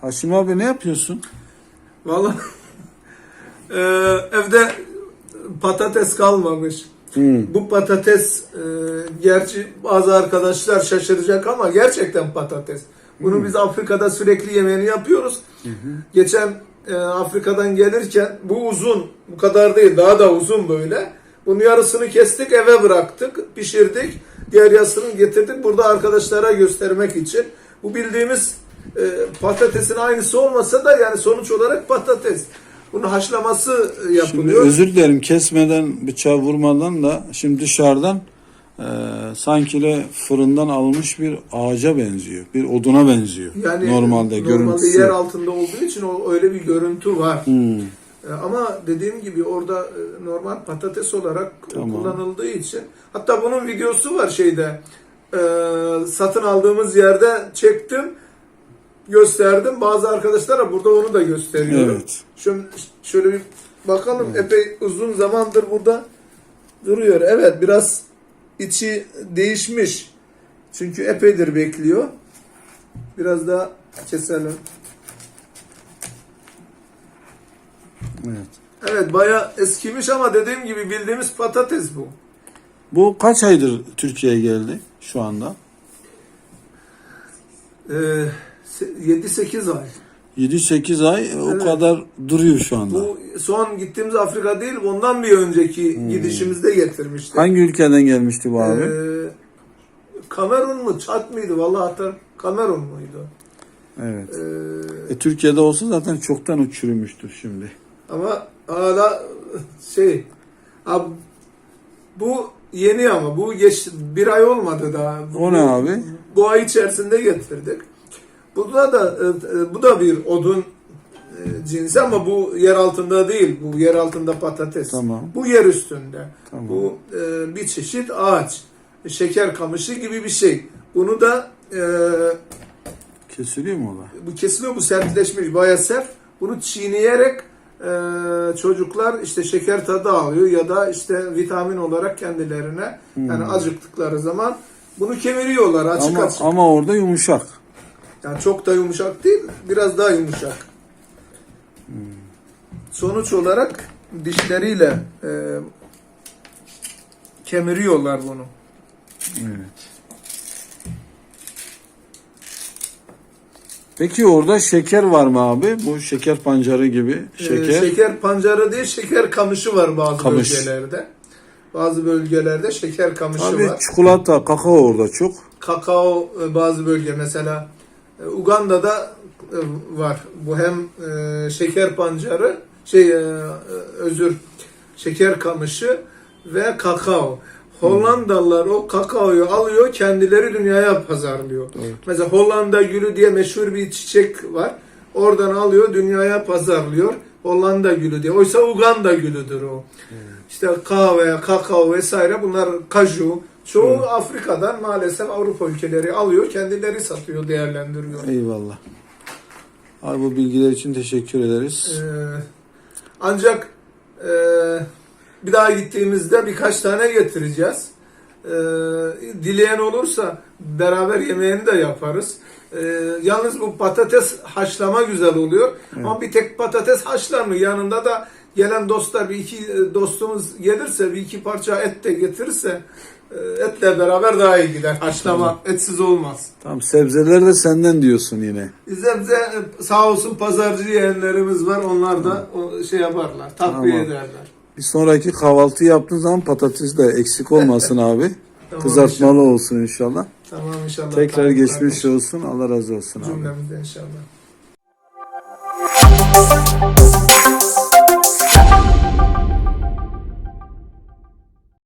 Haşim abi ne yapıyorsun? Vallahi eee, evde patates kalmamış. Hmm. Bu patates eee, gerçi bazı arkadaşlar şaşıracak ama gerçekten patates. Bunu biz Afrika'da sürekli yemeğini yapıyoruz. Geçen eee, Afrika'dan gelirken bu uzun, bu kadar değil daha da uzun böyle. Bunun yarısını kestik eve bıraktık, pişirdik. Diğer yarısını getirdik burada arkadaşlara göstermek için. Bu bildiğimiz eee, patatesin aynısı olmasa da yani sonuç olarak patates. Bunun haşlaması e, Şimdi yapılıyor. özür dilerim kesmeden bıçağı vurmadan da şimdi dışarıdan e, sanki de fırından alınmış bir ağaca benziyor. Bir oduna benziyor. Yani normalde, görüntüsü. yer altında olduğu için o öyle bir görüntü var. Hmm. E, Ama dediğim gibi orada e, normal patates olarak e, Tamam. kullanıldığı için hatta bunun videosu var şeyde e, satın aldığımız yerde çektim gösterdim. Bazı arkadaşlara burada onu da gösteriyorum. Evet. Şöyle, şöyle bir bakalım epey uzun zamandır burada duruyor. Evet biraz içi değişmiş. Çünkü epeydir bekliyor. Biraz daha keselim. Evet. Evet bayağı eskimiş ama dediğim gibi bildiğimiz patates bu. Bu kaç aydır Türkiye'ye geldi şu anda? Ee, se- 7-8 ay. 7-8 ay e, o Evet. kadar duruyor şu anda. Bu son gittiğimiz Afrika değil ondan bir önceki gidişimizde getirmiştik. Hangi ülkeden gelmişti bu abi? Ee, Kamerun mu? Çat mıydı? Vallahi hatta Kamerun muydu? evet. Ee, E, Türkiye'de olsa zaten çoktan uçurmuştur şimdi. ama hala şey abi, bu yeni ama bu geç bir ay olmadı daha. O ne abi? Bu ay içerisinde getirdik. Bu da e, e, bu da bir odun e, cinsi ama bu yer altında değil. Bu yer altında patates. Tamam. Bu yer üstünde. Tamam. Bu e, bir çeşit ağaç. Şeker kamışı gibi bir şey. Bunu da e, Kesiliyor mu o da? bu kesiliyor bu sertleşmiş bayağı sert. Bunu çiğneyerek e, çocuklar işte şeker tadı alıyor ya da işte vitamin olarak kendilerine yani acıktıkları zaman bunu kemiriyorlar açık Hmm. Ama, açık. ama orada yumuşak. Yani çok da yumuşak değil, biraz daha yumuşak. Sonuç olarak dişleriyle e, kemiriyorlar bunu. Evet. Peki orada şeker var mı abi? Bu şeker pancarı gibi Ee, şeker. şeker pancarı değil, şeker kamışı var bazı Kamış. bölgelerde. Bazı bölgelerde şeker kamışı Abi var. çikolata, kakao orada çok. Kakao e, bazı bölge mesela e, Uganda'da e, var. Bu hem e, şeker pancarı, şey e, e, özür şeker kamışı ve kakao. Hollandalılar o kakaoyu alıyor, kendileri dünyaya pazarlıyor. Mesela Hollanda gülü diye meşhur bir çiçek var. Oradan alıyor, dünyaya pazarlıyor. Hollanda gülü diye. Oysa Uganda gülüdür o. İşte kahve, kakao vesaire bunlar kaju. Çoğu Afrika'dan maalesef Avrupa ülkeleri alıyor, kendileri satıyor, değerlendiriyor. Eyvallah. Abi bu bilgiler için teşekkür ederiz. Ee, ancak e, bir daha gittiğimizde birkaç tane getireceğiz. Ee, dileyen olursa beraber yemeğini de yaparız. Ee, yalnız bu patates haşlama güzel oluyor. Ama bir tek patates haşlanmıyor. Yanında da gelen dostlar bir iki dostumuz gelirse bir iki parça et de getirirse etle beraber daha iyi gider. Haşlama etsiz olmaz. Tamam sebzeler de senden diyorsun yine. Bizde bize e, sağ olsun pazarcı yeğenlerimiz var. Onlar da o şey yaparlar. Takviye Tamam. ederler. Bir sonraki kahvaltı yaptığın zaman patates de eksik olmasın abi. Tamam, Kızartmalı olsun inşallah. Tamam inşallah. Tekrar Tamam, geçmiş kardeşim. olsun. Allah razı olsun abi. Cümlemizde inşallah.